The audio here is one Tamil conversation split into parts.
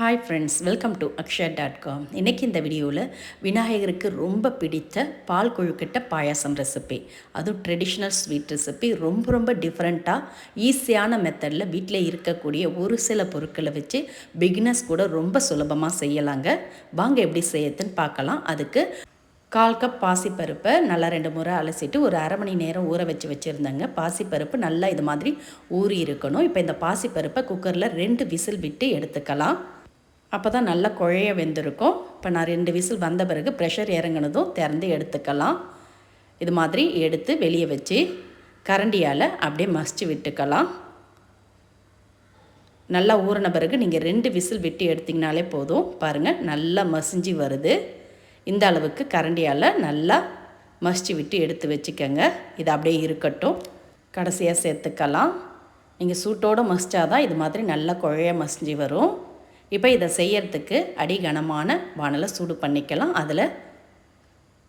Hi friends welcome to Akshaya dot com இன்றைக்கி இந்த வீடியோவில் விநாயகருக்கு ரொம்ப பிடித்த பால் கொழுக்கட்டை பாயாசம் ரெசிபி அதுவும் ட்ரெடிஷ்னல் ஸ்வீட் ரெசிபி ரொம்ப ரொம்ப டிஃப்ரெண்ட்டாக ஈஸியான மெத்தடில் வீட்டில் இருக்கக்கூடிய ஒரு சில பொருட்களை வச்சு பிகினர்ஸ் கூட ரொம்ப சுலபமாக செய்யலாங்க. வாங்க எப்படி செய்யறதுன்னு பார்க்கலாம். அதுக்கு கால் கப் பாசிப்பருப்பை நல்லா ரெண்டு முறை அலசிட்டு ஒரு அரை மணி நேரம் ஊற வச்சு வச்சுருந்தேங்க. பாசிப்பருப்பு நல்லா இது மாதிரி ஊறி இருக்கணும். இப்போ இந்த பாசிப்பருப்பை குக்கரில் ரெண்டு விசில் விட்டு எடுத்துக்கலாம். அப்போ தான் நல்லா குழைய வெந்திருக்கும். இப்போ நான் ரெண்டு விசில் வந்த பிறகு ப்ரெஷர் இறங்கினதும் திறந்து எடுத்துக்கலாம். இது மாதிரி எடுத்து வெளியே வச்சு கரண்டியால் அப்படியே மசிச்சு விட்டுக்கலாம். நல்லா ஊறின பிறகு நீங்கள் ரெண்டு விசில் விட்டு எடுத்திங்கனாலே போதும். பாருங்கள் நல்லா மசிஞ்சு வருது. இந்த அளவுக்கு கரண்டியால் நல்லா மசிச்சு விட்டு எடுத்து வச்சுக்கோங்க. இது அப்படியே இருக்கட்டும். கடைசியாக சேர்த்துக்கலாம். நீங்கள் சூட்டோடு மசிச்சாதான் இது மாதிரி நல்லா குழைய மசிஞ்சு வரும். இப்போ இதை செய்யறதுக்கு அடிகனமான வானலை சூடு பண்ணிக்கலாம். அதில்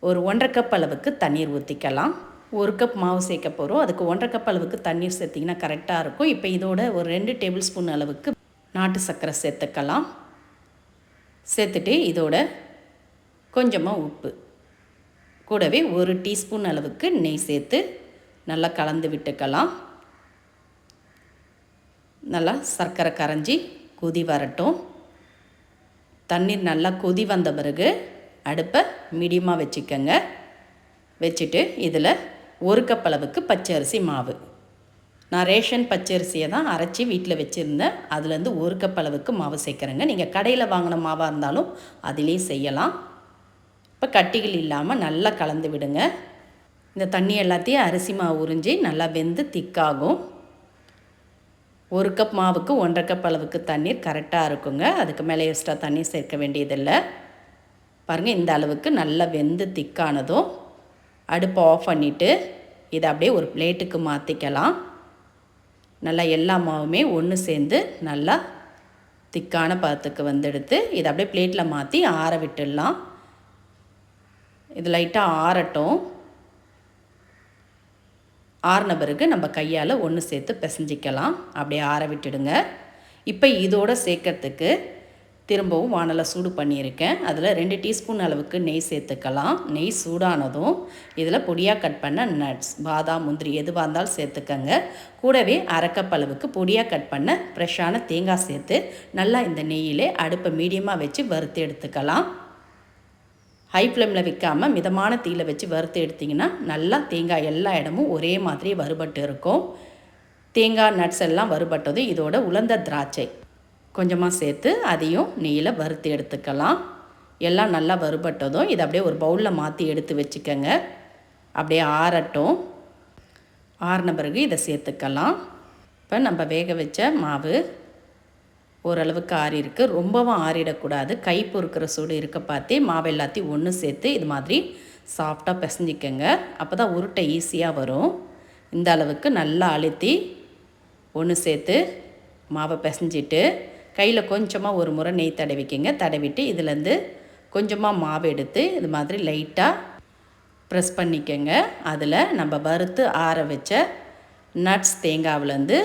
ஒரு ஒன்றரை கப் அளவுக்கு தண்ணீர் ஊற்றிக்கலாம் ஒரு கப் மாவு சேர்க்க போகிறோம் அதுக்கு ஒன்றரை கப் அளவுக்கு தண்ணீர் சேர்த்திங்கன்னா கரெக்டாக இருக்கும். இப்போ இதோட ஒரு ரெண்டு டேபிள் ஸ்பூன் அளவுக்கு நாட்டு சர்க்கரை சேர்த்துக்கலாம். சேர்த்துட்டு இதோட கொஞ்சமாக உப்பு. கூடவே ஒரு டீஸ்பூன் அளவுக்கு நெய் சேர்த்து நல்லா கலந்து விட்டுக்கலாம். நல்லா சர்க்கரை கரைஞ்சி கொதி வரட்டும். தண்ணீர் நல்லா கொதி வந்த பிறகு அடுப்பை மீடியமாக வச்சுக்கோங்க. வச்சுட்டு இதில் ஒரு கப் அளவுக்கு பச்சை அரிசி மாவு. நான் ரேஷன் பச்சரிசியை தான் அரைச்சி வீட்டில் வச்சுருந்தேன். அதுலேருந்து ஒரு கப் அளவுக்கு மாவு சேர்க்குறேங்க. நீங்கள் கடையில் வாங்கின மாவாக இருந்தாலும் அதிலேயும் செய்யலாம். இப்போ கட்டிகள் இல்லாமல் நல்லா கலந்து விடுங்க. இந்த தண்ணி எல்லாத்தையும் அரிசி மாவு உறிஞ்சி நல்லா வெந்து திக்காகும் ஒரு கப் மாவுக்கு ஒன்றரை கப் அளவுக்கு தண்ணீர் கரெக்டாக இருக்குங்க. அதுக்கு மேலே எக்ஸ்ட்ரா தண்ணி சேர்க்க வேண்டியதில்லை. பாருங்கள் இந்த அளவுக்கு நல்லா வெந்து திக்கானதும் அடுப்பை ஆஃப் பண்ணிவிட்டு இதை அப்படியே ஒரு பிளேட்டுக்கு மாற்றிக்கலாம் நல்லா எல்லா மாவுமே ஒன்று சேர்ந்து நல்லா திக்கான பதத்துக்கு வந்தெடுத்து இதை அப்படியே பிளேட்டில் மாற்றி ஆற விட்டுடலாம். இது லைட்டாக ஆறட்டும். ஆறின பிறகு நம்ம கையால் ஒன்று சேர்த்து பிசைஞ்சிக்கலாம். அப்படியே ஆற விட்டுடுங்க. இப்போ இதோட சேர்க்கறதுக்கு திரும்பவும் வானலை சூடு பண்ணியிருக்கேன். அதில் ரெண்டு டீஸ்பூன் அளவுக்கு நெய் சேர்த்துக்கலாம். நெய் சூடானதும் இதில் பொடியாக கட் பண்ண நட்ஸ் பாதாம் முந்திரி எதுவாக இருந்தாலும் சேர்த்துக்கங்க. கூடவே அரைக்கப் அளவுக்கு பொடியாக கட் பண்ண ஃப்ரெஷ்ஷான தேங்காய் சேர்த்து நல்லா இந்த நெய்யிலே அடுப்பை மீடியமாக வச்சு வறுத்து எடுத்துக்கலாம். ஹை ஃப்ளேமில் வைக்காமல் மிதமான தீயில் வச்சு வறுத்து எடுத்திங்கன்னா நல்லா தேங்காய் எல்லா இடமும் ஒரே மாதிரி வறுபட்டு இருக்கும். தேங்காய் நட்ஸ் எல்லாம் வறுபட்டதும் இதோட உலர்ந்த திராட்சை. கொஞ்சமாக சேர்த்து அதையும் நெய்யில் வறுத்து எடுத்துக்கலாம். எல்லாம் நல்லா வறுபட்டதும் இதை அப்படியே ஒரு பவுலில் மாற்றி எடுத்து வச்சுக்கோங்க. அப்படியே ஆறட்டும். ஆறின பிறகு இதை சேர்த்துக்கலாம். இப்போ நம்ம வேக வச்ச மாவு ஓரளவுக்கு ஆறி இருக்குது ரொம்பவும் ஆறிடக்கூடாது. கை பொறுக்கிற சூடு இருக்க பார்த்தே மாவு எல்லாத்தையும் ஒன்று சேர்த்து இது மாதிரி சாஃப்டாக பிசைஞ்சிக்கங்க. அப்போ தான் உருட்டை ஈஸியாக வரும். இந்த அளவுக்கு நல்லா அழுத்தி ஒன்று சேர்த்து மாவை பிசைஞ்சிட்டு கையில் கொஞ்சமாக ஒரு முறை நெய் தடவிக்கிங்க. தடவிட்டு இதுலேருந்து கொஞ்சமாக மாவு எடுத்து இது மாதிரி லைட்டாக ப்ரெஸ் பண்ணிக்கோங்க. அதில் நம்ம வறுத்து ஆற வச்ச நட்ஸ் தேங்காவிலேருந்து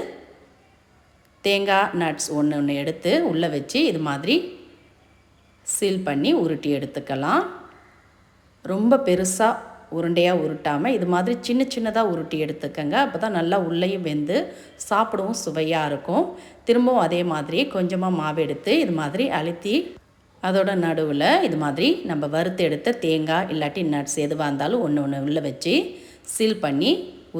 தேங்காய் நட்ஸ் ஒன்று ஒன்று எடுத்து உள்ளே வச்சு இது மாதிரி சீல் பண்ணி உருட்டி எடுத்துக்கலாம். ரொம்ப பெருசாக உருண்டையாக உருட்டாமல் இது மாதிரி சின்ன சின்னதாக உருட்டி எடுத்துக்கோங்க. அப்போ தான் நல்லா உள்ளேயும் வெந்து சாப்பிடவும் சுவையாக இருக்கும். திரும்பவும் அதே மாதிரி கொஞ்சமாக மாவு எடுத்து இது மாதிரி அழுத்தி அதோட நடுவில் இது மாதிரி நம்ம வறுத்து எடுத்த தேங்காய் இல்லாட்டி நட்ஸ் எதுவாக இருந்தாலும் ஒன்று ஒன்று உள்ளே வச்சு சீல் பண்ணி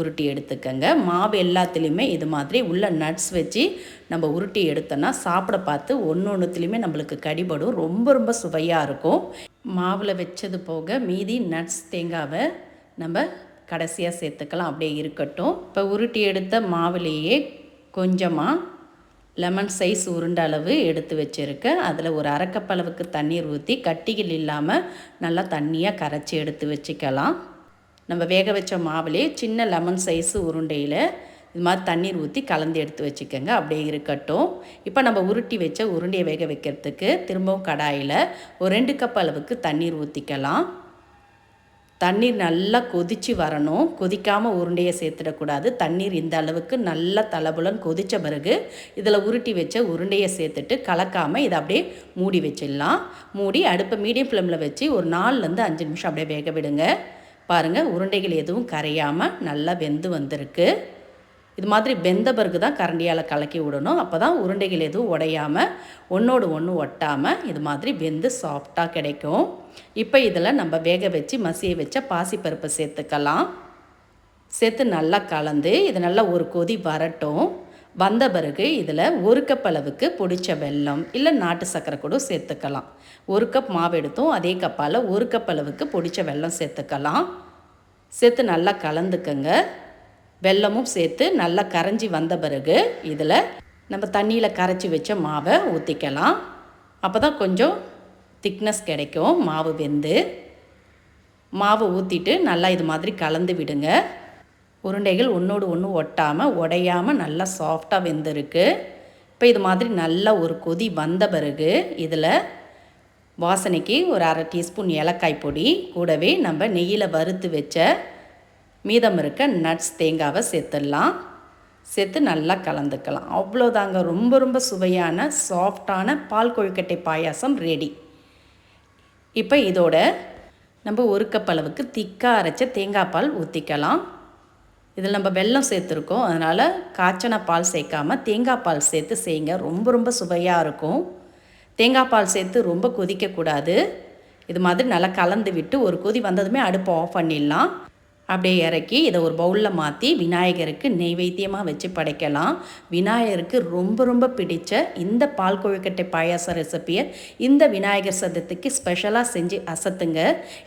உருட்டி எடுத்துக்கங்க. மாவு எல்லாத்துலேயுமே இது மாதிரி உள்ள நட்ஸ் வச்சு நம்ம உருட்டி எடுத்தோன்னா சாப்பிட பார்த்து ஒன்று ஒன்றுத்துலேயுமே நம்மளுக்கு கடிபடும். ரொம்ப ரொம்ப சுவையாக இருக்கும். மாவில் வச்சது போக மீதி நட்ஸ் தேங்காவை நம்ம கடைசியாக சேர்த்துக்கலாம். அப்படியே இருக்கட்டும். இப்போ உருட்டி எடுத்த மாவுலேயே கொஞ்சமாக லெமன் சைஸ் உருண்ட அளவு எடுத்து வச்சுருக்கேன் அதில் ஒரு அரைக்கப்பளவுக்கு தண்ணீர் ஊற்றி கட்டிகள் இல்லாமல் நல்லா தண்ணியாக கரைச்சி எடுத்து வச்சுக்கலாம். நம்ம வேக வச்ச மாவுலே சின்ன லெமன் சைஸு உருண்டையில் இது மாதிரி தண்ணீர் ஊற்றி கலந்து எடுத்து வச்சுக்கோங்க. அப்படியே இருக்கட்டும். இப்போ நம்ம உருட்டி வச்ச உருண்டையை வேக வைக்கிறதுக்கு திரும்பவும் கடாயில் ஒரு ரெண்டு கப் அளவுக்கு தண்ணீர் ஊற்றிக்கலாம் தண்ணீர் நல்லா கொதித்து வரணும். கொதிக்காமல் உருண்டையை சேர்த்துடக்கூடாது. தண்ணீர் இந்த அளவுக்கு நல்லா தலபுலன் கொதித்த பிறகு இதில் உருட்டி வச்ச உருண்டையை சேர்த்துட்டு கலக்காமல் இதை அப்படியே மூடி வச்சிடலாம். மூடி அடுப்பை மீடியம் ஃப்ளேமில் வச்சு ஒரு நாலுலேருந்து அஞ்சு நிமிஷம் அப்படியே வேக விடுங்க. பாருங்கள் உருண்டைகள் எதுவும் கரையாமல் நல்லா வெந்து வந்திருக்கு. இது மாதிரி வெந்த பிறகு தான் கரண்டியால் கலக்கி விடணும். அப்போ தான் உருண்டைகள் எதுவும் உடையாமல் ஒன்றோடு ஒன்று ஒட்டாமல் இது மாதிரி வெந்து சாஃப்டாக கிடைக்கும். இப்போ இதில் நம்ம வேக வச்சு மசிய வச்ச பாசிப்பருப்பை சேர்த்துக்கலாம். சேர்த்து நல்லா கலந்து இது நல்லா ஒரு கொதி வரட்டும். வந்த பிறகு இதில் ஒரு கப் அளவுக்கு பொடிச்ச வெல்லம் இல்லை நாட்டு சர்க்கரை கூட சேர்த்துக்கலாம். ஒரு கப் மாவு எடுத்தும் அதே கப்பால் ஒரு கப் அளவுக்கு பொடிச்ச வெல்லம் சேர்த்துக்கலாம். சேர்த்து நல்லா கலந்துக்கங்க. வெல்லமும் சேர்த்து நல்லா கரைஞ்சி வந்த பிறகு இதில் நம்ம தண்ணியில் கரைச்சி வச்ச மாவை ஊற்றிக்கலாம் அப்போ தான் கொஞ்சம் திக்னஸ் கிடைக்கும் மாவு வெந்து. மாவு ஊற்றிட்டு நல்லா இது மாதிரி கலந்து விடுங்க. உருண்டைகள் ஒன்றோடு ஒன்று ஒட்டாமல் உடையாமல் நல்லா சாஃப்டாக வெந்திருக்கு. இப்போ இது மாதிரி நல்லா ஒரு கொதி வந்த பிறகு இதில் வாசனைக்கு ஒரு அரை டீஸ்பூன் ஏலக்காய் பொடி கூடவே நம்ம நெய்யில் வறுத்து வச்ச மீதம் இருக்க நட்ஸ் தேங்காவை சேர்த்துடலாம். சேர்த்து நல்லா கலந்துக்கலாம். அவ்வளோதாங்க. ரொம்ப ரொம்ப சுவையான சாஃப்டான பால் கொழுக்கட்டை பாயாசம் ரெடி இப்போ இதோட நம்ம ஒரு கப் அளவுக்கு திக்காக அரைச்ச தேங்காய் பால் ஊற்றிக்கலாம் இதில் நம்ம வெல்லம் சேர்த்துருக்கோம். அதனால் காய்ச்சன பால் சேர்க்காமல் தேங்காய் பால் சேர்த்து செய்யுங்க. ரொம்ப ரொம்ப சுவையாக இருக்கும். தேங்காய் பால் சேர்த்து ரொம்ப கொதிக்கக்கூடாது. இது மாதிரி நல்லா கலந்து விட்டு ஒரு கொதி வந்ததுமே அடுப்பை ஆஃப் பண்ணிடலாம். அப்படியே இறக்கி இதை ஒரு பவுலில் மாற்றி விநாயகருக்கு நெய்வேத்தியமாக வச்சு படைக்கலாம். விநாயகருக்கு ரொம்ப ரொம்ப பிடித்த இந்த பால் கொழுக்கட்டை பாயாச ரெசிப்பியை இந்த விநாயகர் சதத்துக்கு ஸ்பெஷலாக செஞ்சு அசத்துங்க.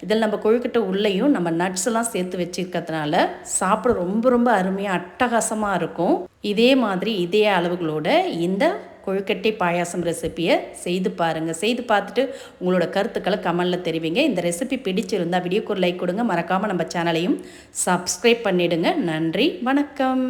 இதில் நம்ம கொழுக்கட்டை உள்ளேயும் நம்ம நட்ஸ்லாம் சேர்த்து வச்சுருக்கிறதுனால சாப்பிட ரொம்ப ரொம்ப அருமையாக அட்டகாசமாக இருக்கும். இதே மாதிரி இதே அளவுகளோட இந்த கொழுக்கட்டை பாயாசம் ரெசிப்பியை செய்து பாருங்கள் செய்து பார்த்துட்டு உங்களோட கருத்துக்களை கமெண்டில் தெரிவிங்க. இந்த ரெசிபி பிடிச்சிருந்தால் வீடியோக்கு ஒரு லைக் கொடுங்க. மறக்காமல் நம்ம சேனலையும் சப்ஸ்கிரைப் பண்ணிவிடுங்க நன்றி. வணக்கம்.